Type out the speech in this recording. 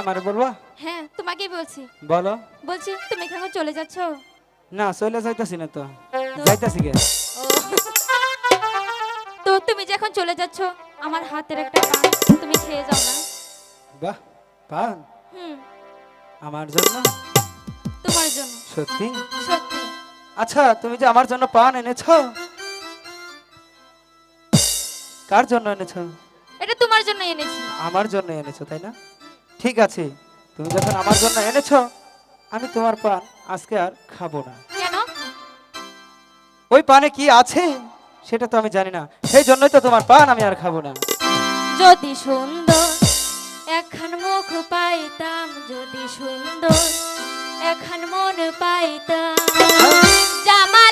আমার বলবা হ্যাঁ তোমাকেই বলছি। বলো। বলছি তুমি এখানে চলে যাচ্ছ? না চলে যাইতাছি না তো। যাইতাছি গে। তো তুমি যে এখন চলে যাচ্ছ আমার হাতের একটা পান তুমি খেয়ে যাও না। বাহ পান? হুম। আমার জন্য? তোমার জন্য। সত্যি? সত্যি। আচ্ছা তুমি যে আমার জন্য পান এনেছো? কার জন্য এনেছো? এটা তোমার জন্য এনেছি। আমার জন্য এনেছো তাই না? ঠিক আছে তুমি যখন আমার জন্য এনেছো আমি তোমার পান আজকে আর খাব না। কেন? ওই পানে কি আছে সেটা তো আমি জানি না। সেই জন্যই তো তোমার পান আমি আর খাব না। যদি সুন্দর একখান মুখ পাইতাম যদি সুন্দর একখান মন পাইতাম। জামা